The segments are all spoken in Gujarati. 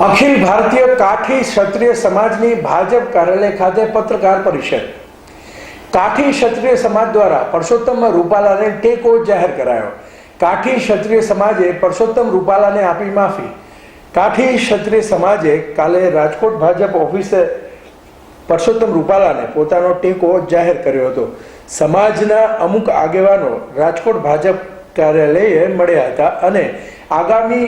અખિલ ભારતીય કાઠી ક્ષત્રિય સમાજની ભાજપ કાર્યાલય ખાતે પત્રકાર પરિષદ. કાઠી ક્ષત્રિય સમાજ દ્વારા પરસોત્તમ રૂપાલાને ટેકો જાહેર કરાયો. કાઠી ક્ષત્રિય સમાજે પરસોત્તમ રૂપાલાને આપી માફી. કાઠી ક્ષત્રિય સમાજે કાલે રાજકોટ ભાજપ ઓફિસે પરસોત્તમ રૂપાલાને પોતાનો ટેકો જાહેર કર્યો હતો. સમાજના અમુક આગેવાનો રાજકોટ ભાજપ કાર્યાલયે મળ્યા હતા અને આગામી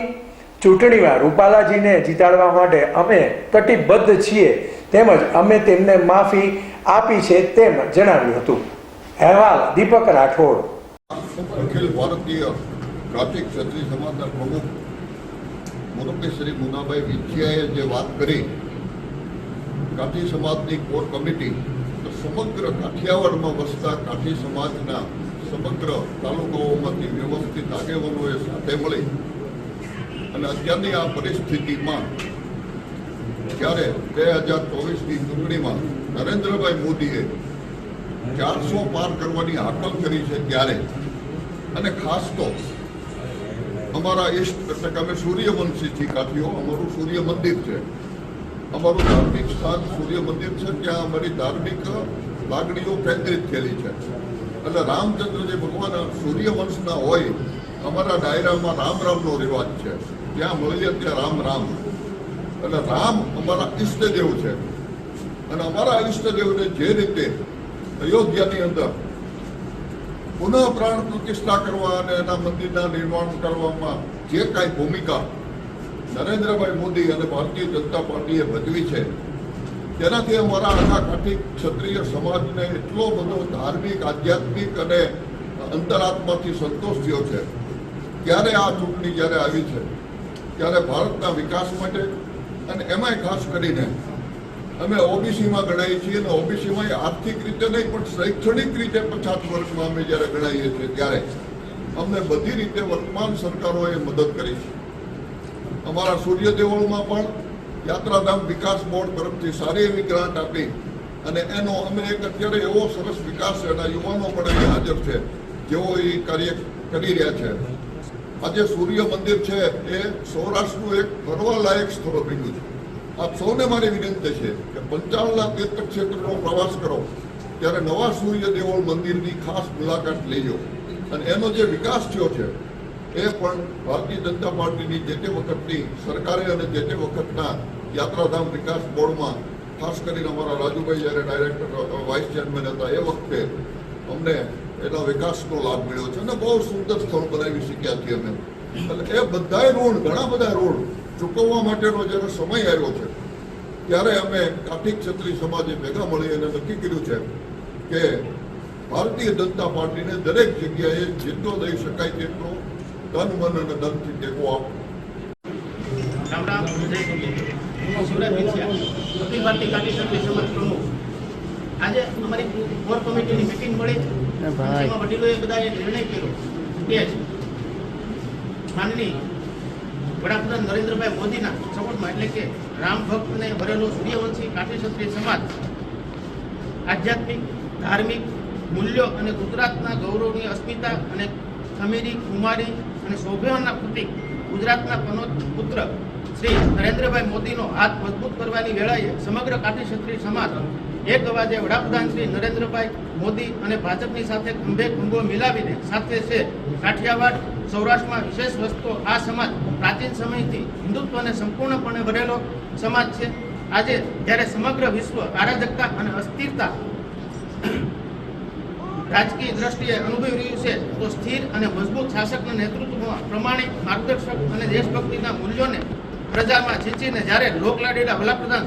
ચૂંટણીમાં રૂપાલાજીને જીતાડવા માટે અમે કટિબદ્ધ છીએ. તેમજ અમે તેમને માફી આપી છે તેમ જણાવ્યું હતું. અહેવાલ દીપક રાઠોડ. અખિલ ભારતીય પ્રાંતિક ક્ષત્રિય સમાજના પ્રમુખ મુરબી શ્રી મુનાભાઈ વિછિયાએ જે વાત કરી, કાઠી સમાજની કોર કમિટી સમગ્ર કાઠિયાવાડમાં વસતા કાઠી સમાજના સમગ્ર તાલુકાઓમાંથી વ્યવસ્થિત આગેવાનોએ સાથે મળી અને અત્યારની આ પરિસ્થિતિમાં જ્યારે બે હજાર ચોવીસની ચૂંટણીમાં નરેન્દ્રભાઈ મોદીએ ચારસો પાર કરવાની હાકલ કરી છે ત્યારે. અને ખાસ તો અમારા ઈષ્ટ એટલે કે અમે સૂર્યવંશીથી કાઠીઓ અમારું સૂર્ય મંદિર છે. અમારું ધાર્મિક સ્થાન સૂર્ય મંદિર છે, ત્યાં અમારી ધાર્મિક લાગણીઓ કેન્દ્રિત થયેલી છે. એટલે રામચંદ્ર જે ભગવાન સૂર્યવંશના હોય, અમારા ડાયરામાં રામ રામનો રિવાજ છે. જ્યાં મળીએ ત્યાં રામ રામ. એટલે રામ અમારા ઈષ્ટદેવ છે. અને અમારા ઈષ્ટદેવને જે રીતે અયોધ્યાની અંદર પુનઃ પ્રાણ પ્રતિષ્ઠા કરવા અને એના મંદિરના નિર્માણ કરવામાં જે કાંઈ ભૂમિકા નરેન્દ્રભાઈ મોદી અને ભારતીય જનતા પાર્ટીએ ભજવી છે, તેનાથી અમારા આખા કાઠી ક્ષત્રિય સમાજને એટલો બધો ધાર્મિક, આધ્યાત્મિક અને અંતરાત્માથી સંતોષ થયો છે. ત્યારે આ ચૂંટણી જ્યારે આવી છે ત્યારે ભારતના વિકાસ માટે અને એમાંય ખાસ કરીને અમે ઓબીસીમાં ગણાઈએ છીએ અને ઓબીસીમાં આર્થિક રીતે નહીં, પણ શૈક્ષણિક રીતે પછાત વર્ગમાં અમે જ્યારે ગણાઈએ છીએ ત્યારે અમને બધી રીતે વર્તમાન સરકારોએ મદદ કરી છે. અમારા સૂર્ય દેવળમાં પણ યાત્રાધામ વિકાસ બોર્ડ તરફથી સારી એવી ગ્રાન્ટ આપી અને એનો અમે એક અત્યારે એવો સરસ વિકાસ એના યુવાનો પણ અહીં હાજર છે, જેઓ એ કાર્ય કરી રહ્યા છે. આજે સૂર્ય મંદિર છે એ સૌરાષ્ટ્રનું એક ફરવાલાયક સ્થળ બન્યું છે. આપ સૌને મારી વિનંતી છે કે પંચાવનના તીર્થક્ષેત્રનો પ્રવાસ કરો, ત્યારે નવા સૂર્ય દેવળ મંદિરની ખાસ મુલાકાત લેજો અને એનો જે વિકાસ થયો છે, એ પણ ભારતીય જનતા પાર્ટીની જે તે વખતની સરકારે અને જે તે વખતના યાત્રાધામ વિકાસ બોર્ડમાં, ખાસ કરીને અમારા રાજુભાઈ જ્યારે ડાયરેક્ટર વાઇસ ચેરમેન હતા એ વખતે અમને એના વિકાસનો લાભ મળ્યો છે અને બહુ સુંદર સ્થળ બનાવી શક્યા છીએ અમે. એટલે એ બધાય ઋણ, ઘણા બધા ઋણ ચૂકવવા માટેનો જ્યારે સમય આવ્યો છે, ત્યારે અમે કાઠી ક્ષત્રિય સમાજે ભેગા મળી અને નક્કી કર્યું છે કે ભારતીય જનતા પાર્ટીને દરેક જગ્યાએ જેટલો દઈ શકાય તેટલો ધન, મન અને ધનથી ટેકો આપવો સમાજ પ્રમુખ. આજે અમારી કોર કમિટીની મિટિંગ મળી. જેમાં વડીલોએ બધાએ નિર્ણય કર્યો. કે માનની વડાપ્રધાન નરેન્દ્રભાઈ મોદીના સપોર્ટમાં એટલે કે રામ ભક્તને ભરેલો સૂર્યવંશી કાઠી ક્ષત્રિય સમાજ આધ્યાત્મિક ધાર્મિક મૂલ્યો અને ગુજરાતના ગૌરવની અસ્મિતા અને ખમીરી કુમારી અને સૌભાગ્યના પ્રતિક ગુજરાતના કનોજ પુત્ર શ્રી નરેન્દ્રભાઈ મોદીનો હાથ મજબૂત કરવાની વેળાએ સમગ્ર કાઠી ક્ષત્રિય સમાજ એક અવાજે વડાપ્રધાન શ્રી નરેન્દ્રભાઈ મોદી અને ભાજપની સાથે ખંભે ખંભો મિલાવીને સાથે છે કાઠિયાવાડ સૌરાષ્ટ્રમાં વિશેષ વસ્તુ, આ સમાજ પ્રાચીન સમયથી હિન્દુત્વને સંપૂર્ણપણે ભરેલો સમાજ છે. આજે જ્યારે સમગ્ર વિશ્વ અરાજકતા અને અસ્થિરતા રાજકીય દ્રષ્ટિએ અનુભવી રહ્યું છે, તો સ્થિર અને મજબૂત શાસકના નેતૃત્વમાં પ્રમાણિક માર્ગદર્શક અને દેશભક્તિના મૂલ્યોને પ્રજામાં છીંચીને જ્યારે લોકલાડીલા વડાપ્રધાન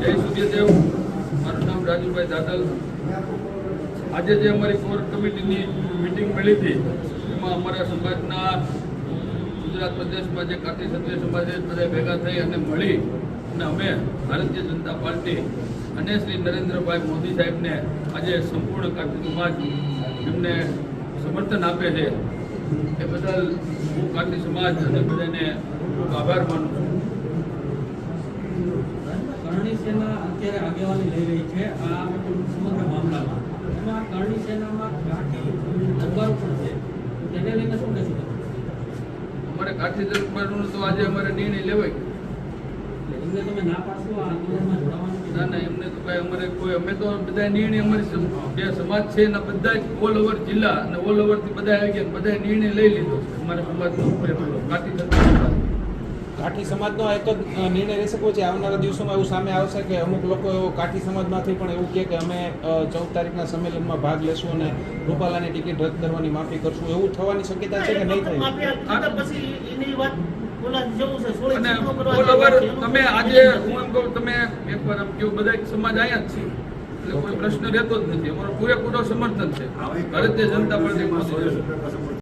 જય સૂર્યદેવ મારું નામ રાજુભાઈ દાદલ. આજે જે અમારી કોર કમિટીની મિટિંગ મળી હતી, એમાં અમારા સમાજના ગુજરાત પ્રદેશમાં જે કાઠી ક્ષત્રિય સમાજે બધા ભેગા થઈ અને મળી અને અમે ભારતીય જનતા પાર્ટી અને શ્રી નરેન્દ્રભાઈ મોદી સાહેબને આજે સંપૂર્ણ કાઠી સમાજ એમને સમર્થન આપે છે. એ બદલ હું કાઠી સમાજ અને બધાને ખૂબ આભાર માનું છું. કરણી સેના અત્યારે આગેવાની લઈ રહી છે આ સમગ્ર મામલામાં. એમાં કરણી સેનામાં કાઠી દરબારો પણ છે. તેને લઈને શું કહેશો? અમારે કાઠી દરબારનું તો આજે અમારે નિર્ણય લેવાય. એટલે એમને તમે ના પાડશો આ આંદોલનમાં જોડાવાનું ના ના એમને તો કાંઈ અમારે કોઈ અમે તો બધા નિર્ણય અમારી જે સમાજ છે એના બધા જ ઓલ ઓવર જિલ્લા અને ઓલ ઓવરથી બધા આવી ગયા બધા નિર્ણય લઈ લીધો. અમારે સમાજનો કાઠી દરબાર કાઠી સમાજનો એક જ નિર્ણય રહેશે કે છે. આવનારા દિવસોમાં એવું સામે આવશે કે અમુક લોકો એવો કાઠી સમાજમાંથી પણ એવું કહે કે અમે ચૌદ તારીખના સંમેલનમાં ભાગ લેશું અને રૂપાલાની ટિકિટ રદ કરવાની માફી કરશું. એવું થવાની શક્યતા છે કે નહીં થાય? પછી એની વાત. તમે આજે હું એમ કહું તમે એકવાર આમ કહ્યું બધા સમાજ આયા જ છે એટલે કોઈ પ્રશ્ન રહેતો જ નથી. અમારો પૂરેપૂરો સમર્થન છે. ભારતીય જનતા પાર્ટી.